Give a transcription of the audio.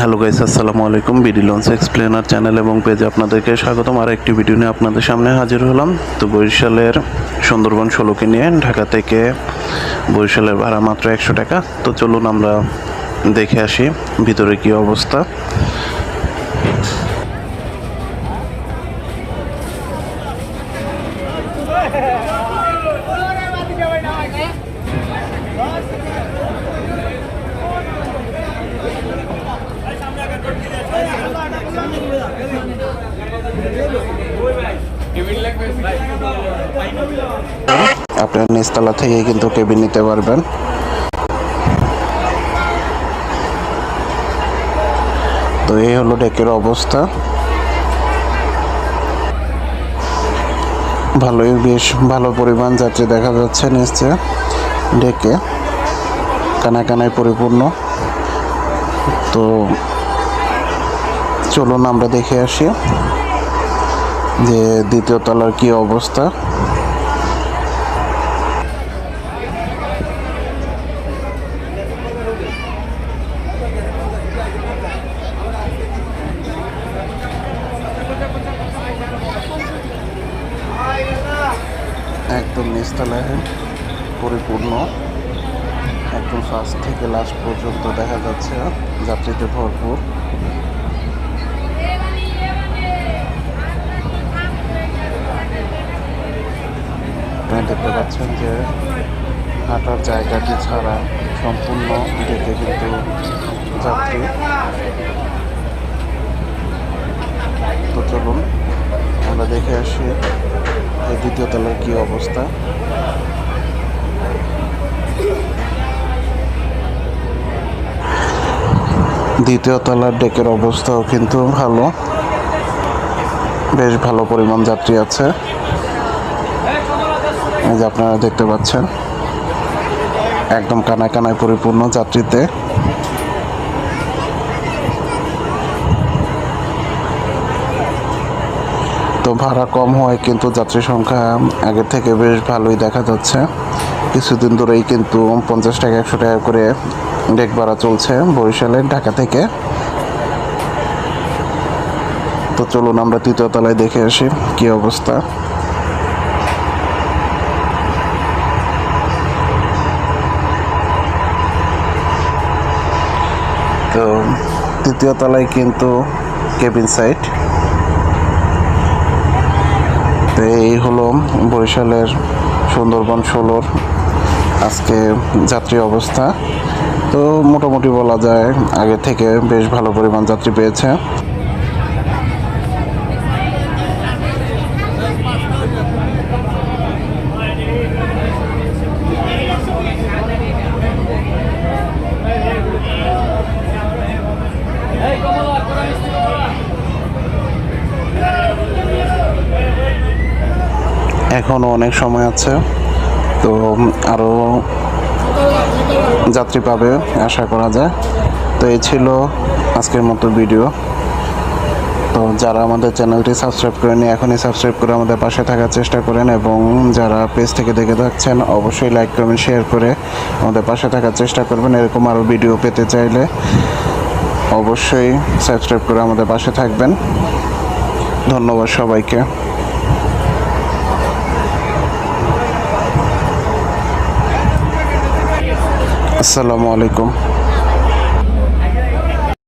Hello guys, আসসালামু আলাইকুম। BD launch explainer channel এবং পেজে আপনাদেরকে স্বাগতম। আর একটি ভিডিও নিয়ে আপনাদের সামনে হাজির হলাম। তো বরিশালের সুন্দরবন ষোলোকে নিয়ে ঢাকা থেকে বরিশালের ভাড়া মাত্র একশো টাকা। তো চলুন আমরা দেখে আসি ভিতরে কি অবস্থা। আপনার নিচতলা থেকে কিন্তু কেবিন নিতে পারবেন। তো এই হলো ডেকের অবস্থা। ভালোই, বেশ ভালো পরিমাণ যাত্রী দেখা যাচ্ছে নিচে ডেকে। কানায় কানায় পরিপূর্ণ। তো চলুন আমরা দেখে আসি। যে দ্বিতীয় তলার কি অবস্থা? একদম নিচতলায় পরিপূর্ণ। একদম ফার্স্ট থেকে লাস্ট পর্যন্ত দেখা যাচ্ছে যাত্রীতে ভরপুর। আপনারা দেখতে পাচ্ছেন যে হাঁটার জায়গাটি ছাড়া সম্পূর্ণ ডেকে কিন্তু যাত্রী। তো চলুন, আমরা দেখে আসি এই দ্বিতীয় তলার কি অবস্থা। দ্বিতীয় তলার ডেকের অবস্থাও কিন্তু ভালো। বেশ ভালো পরিমাণ যাত্রী আছে। এই যে আপনারা দেখতে পাচ্ছেন, একদম কানায় কানায় পরিপূর্ণ যাত্রীতে। তো ভাড়া কম হয়, কিন্তু যাত্রী সংখ্যা আগের থেকে বেশ ভালোই দেখা যাচ্ছে। কিছুদিন ধরেই কিন্তু পঞ্চাশ টাকা, একশো টাকা করে ডেক ভাড়া চলছে বরিশালের ঢাকা থেকে। তো চলুন আমরা তৃতীয় তলায় দেখে আসি কি অবস্থা। তৃতীয় তলায় কিন্তু কেবিন সাইট। তো এই হলো বরিশালের সুন্দরবন ষোলোর আজকে যাত্রী অবস্থা। তো মোটামুটি বলা যায় আগে থেকে বেশ ভালো পরিমাণ যাত্রী পেয়েছে। এখনও অনেক সময় আছে। তো আরও যাত্রী পাবে, আশা করা যায়। তো এই ছিল আজকের মতো ভিডিও। তো যারা আমাদের চ্যানেলটি সাবস্ক্রাইব করেনি, এখনই সাবস্ক্রাইব করে আমাদের পাশে থাকার চেষ্টা করেন এবং যারা পেজ থেকে দেখে থাকছেন, অবশ্যই লাইক করবেন শেয়ার করে আমাদের পাশে থাকার চেষ্টা করবেন। এরকম আরও ভিডিও পেতে চাইলে অবশ্যই সাবস্ক্রাইব করে আমাদের পাশে থাকবেন। ধন্যবাদ সবাইকে। আসসালামু আলাইকুম।